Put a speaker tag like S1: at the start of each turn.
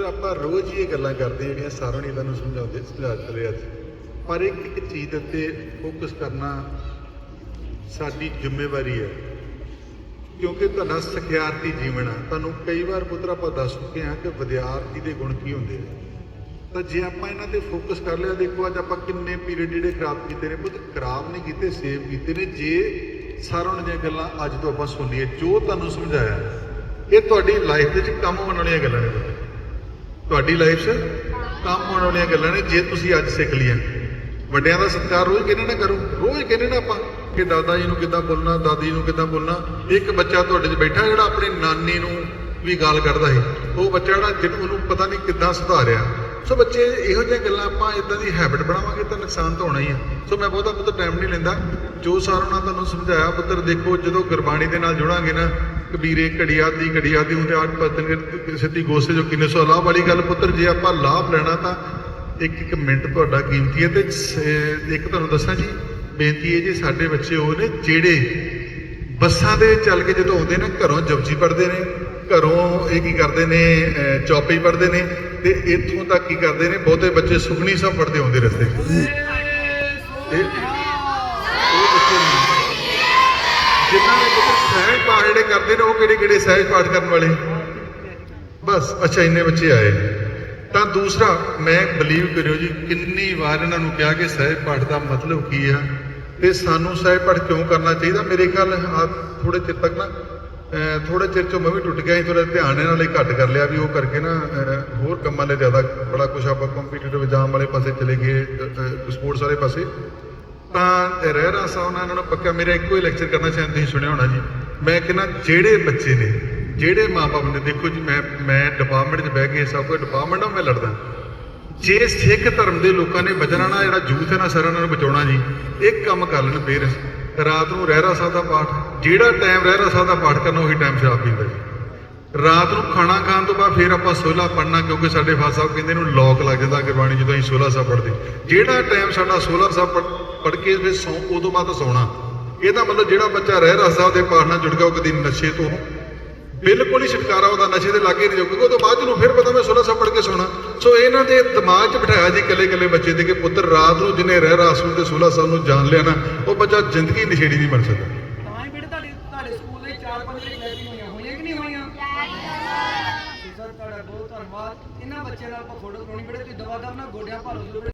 S1: ਪੁੱਤਰ ਆਪਾਂ ਰੋਜ਼ ਹੀ ਇਹ ਗੱਲਾਂ ਕਰਦੇ ਜਿਹੜੀਆਂ ਸਾਰਿਆਂ ਨੇ ਤੁਹਾਨੂੰ ਸਮਝਾਉਂਦੇ, ਸਮਝਾ ਚਲੇ ਅੱਜ। ਪਰ ਇੱਕ ਇੱਕ ਚੀਜ਼ ਦੇ ਉੱਤੇ ਫੋਕਸ ਕਰਨਾ ਸਾਡੀ ਜ਼ਿੰਮੇਵਾਰੀ ਹੈ। ਕਿਉਂਕਿ ਤੁਹਾਡਾ ਸਿਖਿਆਰਥੀ ਜੀਵਨ ਆ। ਤੁਹਾਨੂੰ ਕਈ ਵਾਰ ਪੁੱਤਰ ਆਪਾਂ ਦੱਸ ਚੁੱਕੇ ਹਾਂ ਕਿ ਵਿਦਿਆਰਥੀ ਦੇ ਗੁਣ ਕੀ ਹੁੰਦੇ ਨੇ। ਤਾਂ ਜੇ ਆਪਾਂ ਇਹਨਾਂ ਤੇ ਫੋਕਸ ਕਰ ਲਿਆ, ਦੇਖੋ ਅੱਜ ਆਪਾਂ ਕਿੰਨੇ ਪੀਰੀਅਡ ਜਿਹੜੇ ਖਰਾਬ ਕੀਤੇ ਨੇ। ਪੁੱਤ, ਖਰਾਬ ਨਹੀਂ ਕੀਤੇ ਸੇਵ ਕੀਤੇ ਨੇ। ਜੇ ਸਾਰਿਆਂ ਦੀਆਂ ਗੱਲਾਂ ਅੱਜ ਤੋਂ ਆਪਾਂ ਸੁਣ ਲਈਏ ਜੋ ਤੁਹਾਨੂੰ ਸਮਝਾਇਆ, ਇਹ ਤੁਹਾਡੀ ਲਾਈਫ ਦੇ ਵਿੱਚ ਕੰਮ ਆਉਣ ਵਾਲੀਆਂ ਗੱਲਾਂ ਨੇ ਤੁਹਾਡੀ ਲਾਈਫ 'ਚ ਕੰਮ ਆਉਣ ਵਾਲੀਆਂ ਗੱਲਾਂ ਨੇ, ਜੇ ਤੁਸੀਂ ਅੱਜ ਸਿੱਖ ਲਈਆਂ। ਵੱਡਿਆਂ ਦਾ ਸਤਿਕਾਰ ਰੋਜ਼ ਕਹਿੰਦੇ ਨਾ ਕਰੋ, ਰੋਜ਼ ਕਹਿੰਦੇ ਨਾ ਆਪਾਂ, ਕਿ ਦਾਦਾ ਜੀ ਨੂੰ ਕਿੱਦਾਂ ਬੋਲਣਾ, ਦਾਦੀ ਜੀ ਨੂੰ ਕਿੱਦਾਂ ਬੋਲਣਾ। ਇੱਕ ਬੱਚਾ ਤੁਹਾਡੇ 'ਚ ਬੈਠਾ ਜਿਹੜਾ ਆਪਣੀ ਨਾਨੀ ਨੂੰ ਵੀ ਗਾਲ ਕੱਢਦਾ ਸੀ। ਉਹ ਬੱਚਾ ਜਿਹੜਾ ਜਿਹਨੂੰ ਉਹਨੂੰ ਪਤਾ ਨਹੀਂ ਕਿੱਦਾਂ ਸੁਧਾਰਿਆ। ਸੋ ਬੱਚੇ, ਇਹੋ ਜਿਹੀਆਂ ਗੱਲਾਂ ਆਪਾਂ ਇਦਾਂ ਦੀ ਹੈਬਿਟ ਬਣਾਵਾਂਗੇ ਤਾਂ ਨੁਕਸਾਨ ਤਾਂ ਹੋਣਾ ਹੀ ਆ। ਸੋ ਮੈਂ ਬਹੁਤਾ ਪੁੱਤ ਟਾਈਮ ਨਹੀਂ ਲੈਂਦਾ। ਜੋ ਸਾਰਾ ਉਹਨਾਂ ਤੁਹਾਨੂੰ ਸਮਝਾਇਆ, ਪੁੱਤਰ ਦੇਖੋ, ਜਦੋਂ ਗੁਰਬਾਣੀ ਦੇ ਨਾਲ ਜੁੜਾਂਗੇ ਨਾ ਕਬੀਰੇ ਘੜੀਆ ਦੀ ਘੜੀਆ ਦੀ ਹੁੰਦੇ ਆਠ ਪਤਨ ਸਿੱਧੀ ਗੋਸੇ ਜੋ ਕਿੰਨੇ ਸੌ ਲਾਭ ਵਾਲੀ ਗੱਲ ਪੁੱਤਰ ਜੇ ਆਪਾਂ ਲਾਭ ਲੈਣਾ ਤਾਂ ਇੱਕ ਇੱਕ ਮਿੰਟ ਤੁਹਾਡਾ ਕੀਮਤੀ ਹੈ ਤੇ ਇੱਕ ਤੁਹਾਨੂੰ ਦੱਸਾਂ ਜੀ ਬੇਨਤੀ ਹੈ ਜੀ ਸਾਡੇ ਬੱਚੇ ਉਹ ਨੇ ਜਿਹੜੇ ਬੱਸਾਂ ਦੇ ਚੱਲ ਕੇ ਜਦੋਂ ਆਉਂਦੇ ਨੇ ਘਰੋਂ ਜਪਜੀ ਪੜ੍ਹਦੇ ਨੇ ਘਰੋਂ ਇਹ ਕੀ ਕਰਦੇ ਨੇ ਅਹ, ਚੌਪਈ ਪੜ੍ਹਦੇ ਨੇ ਤੇ ਇੱਥੋਂ ਤੱਕ ਕੀ ਕਰਦੇ ਨੇ ਬਹੁਤੇ ਬੱਚੇ ਸੁਖਣੀ ਸਾਹਿਬ ਪੜ੍ਹਦੇ ਆਉਂਦੇ ਰਸਤੇ 'ਚ ਇਹ ਉਹ ਬੱਚੇ ਨਹੀਂ ਜਿਨ੍ਹਾਂ ਨੇ ਜਿਹੜੇ ਸਹਿਜ ਪਾਠ ਜਿਹੜੇ ਕਰਦੇ ਨੇ, ਉਹ ਕਿਹੜੇ ਕਿਹੜੇ ਸਹਿਜ ਪਾਠ ਕਰਨ ਵਾਲੇ? ਬਸ, ਅੱਛਾ, ਇੰਨੇ ਬੱਚੇ ਆਏ ਤਾਂ ਦੂਸਰਾ, ਮੈਂ ਬਲੀਵ ਕਰਿਓ ਜੀ, ਕਿੰਨੀ ਵਾਰ ਇਹਨਾਂ ਨੂੰ ਕਿਹਾ ਕਿ ਸਹਿਜ ਪਾਠ ਦਾ ਮਤਲਬ ਕੀ ਆ? ਤੇ ਸਾਨੂੰ ਸਹਿਜ ਪਾਠ ਕਿਉਂ ਕਰਨਾ ਚਾਹੀਦਾ? ਮੇਰੇ ਖਿਆਲ ਆ ਥੋੜੇ ਚਿਰ ਤੱਕ ਨਾ ਥੋੜੇ ਚਿਰ ਚੋਂ ਮੈਂ ਵੀ ਟੁੱਟ ਗਿਆ ਸੀ ਥੋੜਾ ਧਿਆਨ ਇਹਨਾਂ ਲਈ ਘੱਟ ਕਰ ਲਿਆ ਵੀ ਉਹ ਕਰਕੇ ਨਾ ਹੋਰ ਕੰਮਾਂ ਲਈ ਜ਼ਿਆਦਾ ਬੜਾ ਕੁਝ ਆਪਾਂ ਕੰਪੀਟੀਟਿਵ ਐਗਜ਼ਾਮ ਵਾਲੇ ਪਾਸੇ ਚਲੇ ਗਏ ਸਪੋਰਟਸ ਵਾਲੇ ਪਾਸੇ। ਤਾਂ ਰਹਿਰਾ ਸਾਹਿਬ ਨਾਲ ਇਹਨਾਂ ਨੂੰ ਪੱਕਾ ਮੇਰਾ ਇੱਕੋ ਹੀ ਲੈਕਚਰ ਕਰਨਾ ਚਾਹੁੰਦੇ, ਤੁਸੀਂ ਸੁਣਿਆ ਹੋਣਾ ਜੀ। ਮੈਂ ਕਹਿੰਦਾ, ਜਿਹੜੇ ਬੱਚੇ ਨੇ, ਜਿਹੜੇ ਮਾਪੇ ਨੇ, ਦੇਖੋ ਜੀ, ਮੈਂ ਮੈਂ ਡਿਪਾਰਟਮੈਂਟ 'ਚ ਬਹਿ ਕੇ ਸਭ ਕੋਈ ਡਿਪਾਰਟਮੈਂਟ ਨਾਲ ਮੈਂ ਲੜਦਾ। ਜੇ ਸਿੱਖ ਧਰਮ ਦੇ ਲੋਕਾਂ ਨੇ ਬਚਣਾ ਨਾ, ਜਿਹੜਾ ਜੂਥ ਹੈ ਨਾ ਸਰ ਸਾਰਿਆਂ ਨੂੰ ਬਚਾਉਣਾ ਜੀ ਇੱਕ ਕੰਮ ਕਰ ਲੈਣ ਪੇਰੈਂਟਸ। ਰਾਤ ਨੂੰ ਰਹਿਰਾ ਸਾਹਿਬ ਦਾ ਪਾਠ, ਜਿਹੜਾ ਟਾਈਮ ਰਹਿਰਾ ਸਾਹਿਬ ਦਾ ਪਾਠ ਕਰਨਾ, ਉਹੀ ਟਾਈਮ ਸ਼ਰਾਬ ਪੀਂਦਾ ਜੀ। ਰਾਤ ਨੂੰ ਖਾਣਾ ਖਾਣ ਤੋਂ ਬਾਅਦ ਫਿਰ ਆਪਾਂ ਸੋਹਲਾ ਪੜਨਾ ਕਿਉਂਕਿ ਸਾਡੇ ਫਾਦਰ ਸਾਹਿਬ ਕਹਿੰਦੇ ਇਹਨੂੰ ਲੋਕ ਲੱਗ ਜਾਂਦਾ ਗੁਰਬਾਣੀ ਜਦੋਂ ਅਸੀਂ ਸੋਲਾ ਸਾਹਿਬ ਪੜ੍ਹਦੇ। ਜਿਹੜਾ ਟਾਈਮ ਸਾਡਾ ਸੋਲਾ ਸਾਹਿਬ ਪੜ੍ਹ ਕੇ ਫਿਰ ਸੌਂ, ਉਦੋਂ ਬਾਅਦ ਸੌਣਾ। ਇਹਦਾ ਮਤਲਬ ਜਿਹੜਾ ਬੱਚਾ ਰਹਿਰਾ ਸਾਹਿਬ ਦੇ ਪਾਠ ਨਾਲ ਜੁੜ ਗਿਆ, ਉਹ ਕਦੀ ਨਸ਼ੇ ਤੋਂ ਬਿਲਕੁਲ ਹੀ ਛੁਟਕਾਰਾ ਉਹਦਾ ਨਸ਼ੇ ਦੇ ਲਾਗੇ ਨਹੀਂ ਜਾਊਗਾ ਉਹ ਤੋਂ ਬਾਅਦ ਨੂੰ ਫਿਰ ਪਤਾ ਮੈਂ ਸੋਲਾ ਸਾਹਿਬ ਪੜ੍ਹ ਕੇ ਸੌਣਾ। ਸੋ ਇਹਨਾਂ ਦੇ ਦਿਮਾਗ 'ਚ ਬਿਠਾਇਆ ਜੀ ਇਕੱਲੇ ਇਕੱਲੇ ਬੱਚੇ ਦੇ ਕਿ ਪੁੱਤਰ ਰਾਤ ਨੂੰ ਜਿਹਨੇ ਰਹਿ ਰਾਸੂਲ ਤੇ ਸੋਲਾ ਸਾਹਿਬ ਨੂੰ ਜਾਣ ਲਿਆ ਨਾ, ਉਹ ਬੱਚਾ ਜ਼ਿੰਦਗੀ ਨਸ਼ੇੜੀ ਨਹੀਂ ਬਣ ਸਕਦਾ
S2: ਤਾਂ ਹੀ ਬੇਟੇ ਤੁਹਾਡੇ ਤੁਹਾਡੇ ਸਕੂਲ ਦੇ ਚਾਰ ਪੰਜ ਵਾਰੀ ਲੈਟਿੰਗ ਹੋਈਆਂ ਹੋਈਆਂ ਕਿ ਨਹੀਂ ਹੋਈਆਂ ਬਾਅਦ ਇਹਨਾਂ ਬੱਚਿਆਂ ਨਾਲ ਆਪਾਂ ਫੋਟੋ ਕਰਾਉਣੀ ਬੇਟੇ ਤੁਸੀਂ ਦਵਾ ਦਵ ਨਾਲ ਗੋਡਿਆਂ ਭਾਲੋ